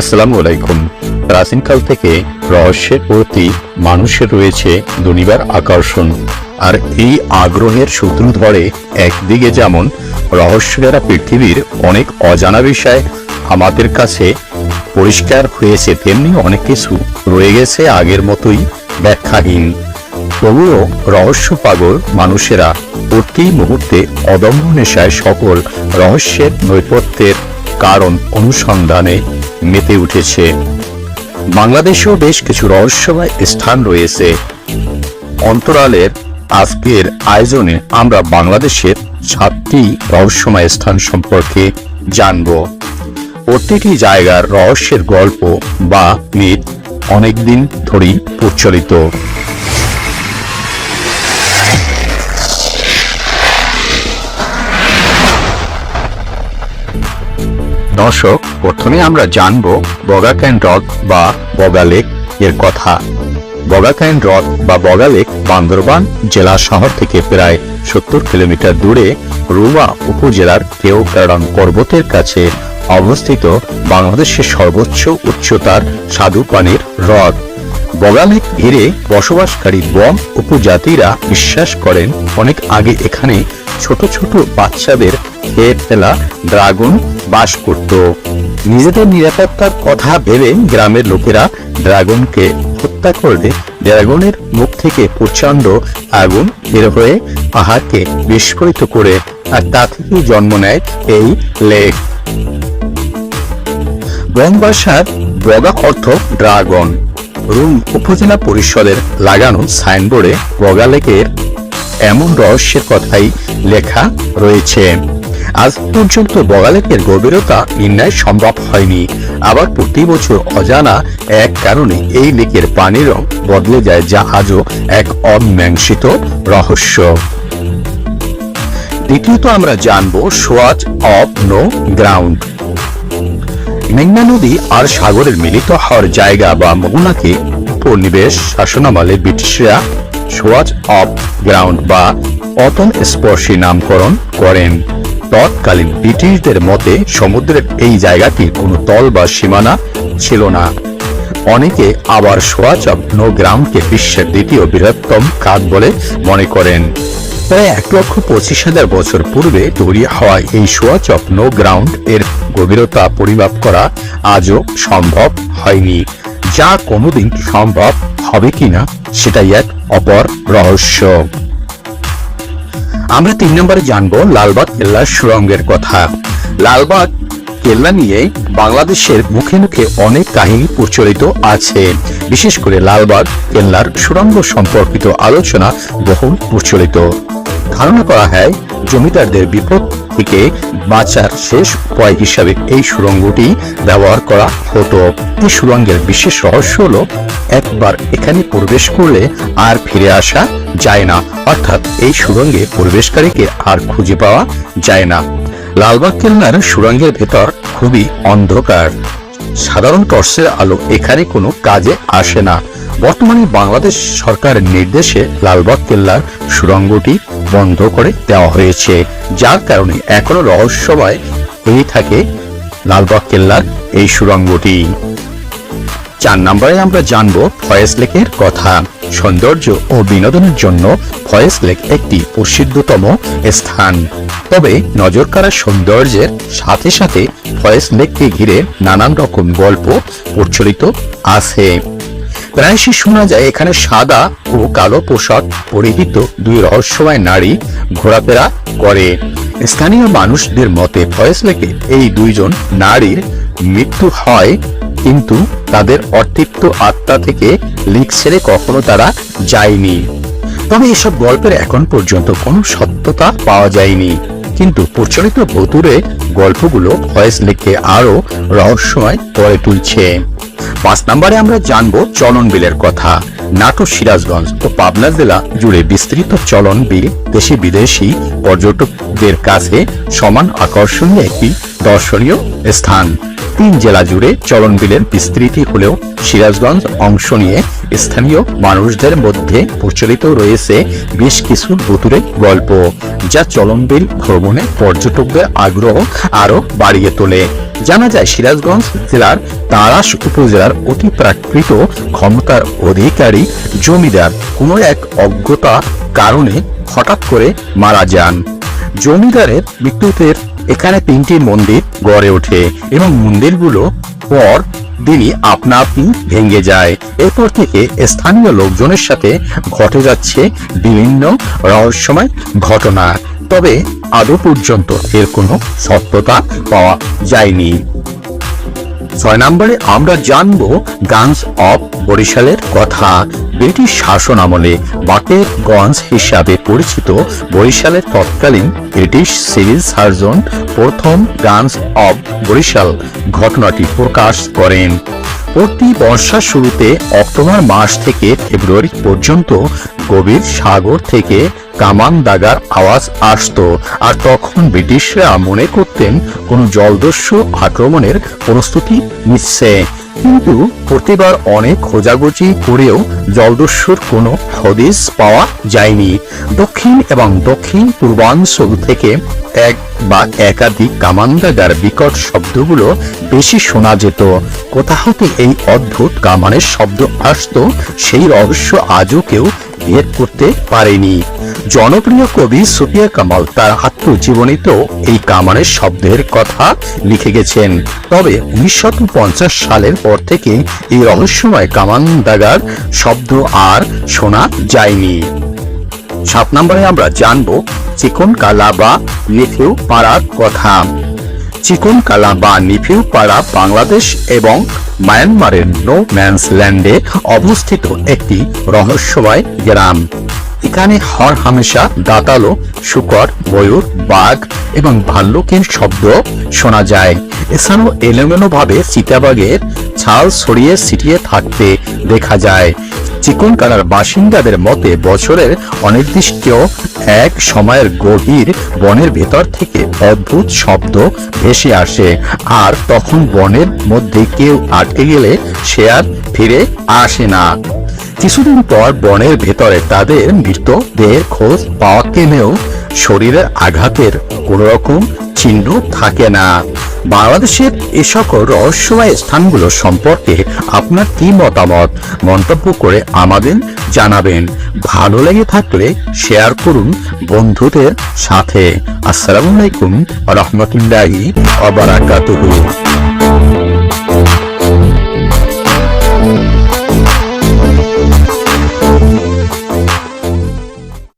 আসসালামু আলাইকুম প্রাচীনকাল থেকে রহস্যের প্রতি মানুষের রয়েছে দুনিবার আকর্ষণ। আর এই আগ্রহের সূত্র ধরে একদিকে যেমন রহস্যেরা পৃথিবীর অনেক অজানা বিষয় আমাদের কাছে পরিষ্কার হয়েছে, তেমনি অনেক কিছু রয়ে গেছে আগের মতোই ব্যাখ্যাহীন। তবুও রহস্য পাগল মানুষেরা প্রতি মুহূর্তে অদম্য নেশায় সকল রহস্যের নৈপথ্যের কারণ অনুসন্ধানে মেতে উঠেছে। বাংলাদেশেও বেশ কিছু রহস্যময় স্থান রয়েছে। অন্তরালের আজকের আয়োজনে আমরা বাংলাদেশের সাতটি রহস্যময় স্থান সম্পর্কে জানব। প্রতিটি জায়গার রহস্যের গল্প বা মিথ অনেকদিন ধরেই প্রচলিত। দর্শক, প্রথমে আমরা জানব বগাক্যান হ্রদ বা বগালেক এর কথা। বগাক্যান হ্রদ বা বগালেক বান্দরবান জেলা শহর থেকে প্রায় সত্তর কিলোমিটার দূরে রুবা উপজেলার কেওকারণ পর্বতের কাছে অবস্থিত বাংলাদেশের সর্বোচ্চ উচ্চতার স্বাদু পানির হ্রদ বগালেক ঘিরে বসবাসকারী বম উপজাতিরা বিশ্বাস করেন, অনেক আগে এখানে ছোট ছোট বাচ্চাদের খেয়ে ফেলা ড্রাগন বাস করত। নিজেদের নিরাপত্তার কথা ভেবে গ্রামের লোকেরা ড্রাগনকে হত্যা করলে ড্রাগনের মুখ থেকে প্রচণ্ড আগুন বের হয়ে পাহাড়কে বিস্ফোরিত করে আর তা থেকেই জন্ম নেয় এই লেক। বনবাসার বগা অর্থ ড্রাগন। রুম উপজেলা পরিষদের লাগানো সাইনবোর্ডে বগা লেকের এমন রহস্যের কথাই লেখা রয়েছে। আজ পর্যন্ত বগালেকের গভীরতা নির্ণয় সম্ভব হয়নি। আবার প্রতি বছর অজানা এক কারণে এই লেকের পানির রং বদলে যায়, যা আজও এক অমীমাংসিত রহস্য। দ্বিতীয়ত আমরা জানব সোয়াচ অফ নো গ্রাউন্ড। মেঘনা নদী আর সাগরের মিলিত হওয়ার জায়গা বা মোহনাকে উপনিবেশ শাসনামলে ব্রিটিশরা সোয়াচ অফ গ্রাউন্ড বা অতন স্পর্শী নামকরণ করেন। তৎকালীন ব্রিটিশদের মতে সমুদ্রের এই জায়গাটির কোনো তল বা সীমানা ছিল না। অনেকে আবার সোয়াচ অফ নো গ্রাউন্ডকে বিশ্বের দ্বিতীয় বৃহত্তম খাত বলে মনে করেন। প্রায় এক লক্ষ পঁচিশ হাজার বছর পূর্বে তৈরি হওয়া এই সোয়াচ অফ নো গ্রাউন্ড এর গভীরতা পরিমাপ করা আজও সম্ভব হয়নি। যা কোনোদিন সম্ভব হবে কিনা সেটাই এক অপর রহস্য। আমরা তিন নম্বরে জানব লালবাগ কেল্লার সুরঙ্গের কথা। লালবাগ কেল্লা নিয়ে বাংলাদেশের মুখে মুখে অনেক কাহিনী প্রচলিত আছে। বিশেষ করে লালবাগ কেল্লার সুরঙ্গ সম্পর্কিত আলোচনা বহুল প্রচলিত। ধারণা করা হয়, জমিদারদের বিপদ থেকে বাঁচার শেষ উপায় হিসাবে এই সুরঙ্গটি ব্যবহার করা হতো। এই সুরঙ্গের বিশেষ রহস্য হলো, একবার এখানে প্রবেশ করলে আর ফিরে আসা যায় না। অর্থাৎ এই সুরঙ্গে প্রবেশকারীকে আর খুঁজে পাওয়া যায় না। লালবাগ কেল্লার সুরঙ্গের ভেতর খুবই অন্ধকার। সাধারণ টর্চের আলো এখানে কোনো কাজে আসে না। বর্তমানে বাংলাদেশ সরকারের নির্দেশে লালবাগ কেল্লার সুরঙ্গটি বন্ধ করে দেওয়া হয়েছে। যার কারণে এখনও রহস্যময় হয়ে থাকে লালবাগ কেল্লার এই সুরঙ্গটি চার নম্বরে আমরা জানব ফয়েজ লেকের কথা। সৌন্দর্য ও বিনোদনের জন্য ফয়েজ লেক একটি প্রসিদ্ধতম স্থান। তবে নজর কাড়া সৌন্দর্যের সাথে সাথে ফয়েজ লেককে ঘিরে নানান রকম গল্প প্রচলিত আছে। প্রায়শই শোনা যায়, এখানে সাদা ও কালো পোশাক পরিহিত দুই রহস্যময় নারী ঘোরাফেরা করে। স্থানীয় মানুষদের মতে ফয়েজ লেকে এই দুইজন নারীর মৃত্যু হয়, কিন্তু তাদের অর্থিত্ব আত্মা থেকে লিক ছেড়ে কখনো তারা যায়নি। তবে এসব গল্পের এখন পর্যন্ত কোনো সত্যতা পাওয়া যায়নি। কিন্তু প্রচলিত ভুতুরে গল্পগুলো ভয়েস লিখে আরও রহস্যময় করে তুলছে। পাঁচ নম্বরে আমরা জানব চলন বিলের কথা। নাটোর সিরাজগঞ্জ ও পাবনা জেলা জুড়ে বিস্তৃত চলন বিল দেশি বিদেশি পর্যটকদের কাছে সমান আকর্ষণীয় একটি দর্শনীয় স্থান। তিন জেলা জুড়ে চলনবিলের বিস্তৃতি হলেও সিরাজগঞ্জ অংশ নিয়ে স্থানীয় মানুষদের মধ্যে প্রচলিত রয়েছে বেশ কিছু ভুতুরে গল্প, যা চলনবিল ভ্রমণে পর্যটকদের আগ্রহ আরও বাড়িয়ে তোলে। জানা যায়, সিরাজগঞ্জ জেলার তারাস উপজেলার অতি প্রাকৃত ক্ষমতার অধিকারী জমিদার কোনো এক অজ্ঞতা কারণে হঠাৎ করে মারা যান। জমিদারের মৃত্যুতে এখানে তিনটি মন্দির গড়ে ওঠে এবং মন্দিরগুলো পর দিনই আপনা আপনি ভেঙে যায়। এরপর থেকে স্থানীয় লোকজনের সাথে ঘটে যাচ্ছে বিভিন্ন রহস্যময় ঘটনা। তবে আদৌ পর্যন্ত এর কোনো সত্যতা পাওয়া যায়নি। ছয় নম্বরে আমরা জানব গান্স অফ বরিশালের কথা ব্রিটিশ শাসন আমলে বাকেরগঞ্জ হিসাবে পরিচিত বরিশালের তৎকালীন ব্রিটিশ সিভিল সার্জন প্রথম গানস অব বরিশাল ঘটনাটি প্রকাশ করেন। প্রতি বর্ষার শুরুতে অক্টোবর মাস থেকে ফেব্রুয়ারি পর্যন্ত গভীর সাগর থেকে কামান দাগার আওয়াজ আসতো আর তখন ব্রিটিশরা মনে করতেন কোনো জলদস্যু আক্রমণের প্রস্তুতি নিচ্ছে। কিন্তু প্রতিবার অনেক খোঁজাগুচি করেও জলদস্যুর কোনো হদিস পাওয়া যায়নি। দক্ষিণ এবং দক্ষিণ পূর্বাঞ্চল থেকে এক বা একাধিক কামানদাগার বিকট শব্দগুলো বেশি শোনা যেত। কোথা হতে এই অদ্ভুত কামানের শব্দ আসত? সেই রহস্য আজও কেউ বের করতে পারেনি। জনপ্রিয় কবি সুফিয়া কামাল তার আত্মজীবনীতেও এই কামানের শব্দের কথা লিখে গেছেন। তবে উনিশশো সালের পর থেকে এই রহস্যময় কামান দাগার শব্দ আর শোনা যায়নি। সাত নম্বরে আমরা জানব চিকন কালা বা নিফিউ পাড়ার কথা। চিকন কালা বা নিফিউ পাড়া বাংলাদেশ এবং মায়ানমারের নো ম্যানস ল্যান্ডে অবস্থিত একটি রহস্যময় গ্রাম। এখানে হর হামেশা দাঁতালো, শুকর, ময়ূর, বাঘ এবং ভাল্লুকের শব্দ শোনা যায়। এছাড়াও এলোমেলো ভাবে চিতাবাগের ছাল ছড়িয়ে ছিটিয়ে থাকতে দেখা যায়। চিকন কালার বাসিন্দাদের মতে বছরের অনির্দিষ্ট এক সময়ের গভীর বনের ভেতর থেকে অদ্ভুত শব্দ ভেসে আসে। আর তখন বনের মধ্যে কেউ আটকে গেলে সে আর ফিরে আসে না। কিছুদিন পর বনের ভেতরে তাদের মৃতদেহের খোঁজ পাওয়া কেনেও শরীরের আঘাতের কোন রকম চিহ্ন থাকে না। বাংলাদেশের এ সকল রহস্যময় স্থানগুলো সম্পর্কে আপনার কি মতামত? মন্তব্য করে আমাদের জানাবেন। ভালো লেগে থাকলে শেয়ার করুন বন্ধুদের সাথে। আসসালামু আলাইকুম রহমতুল্লাহি অবরাকাতুহু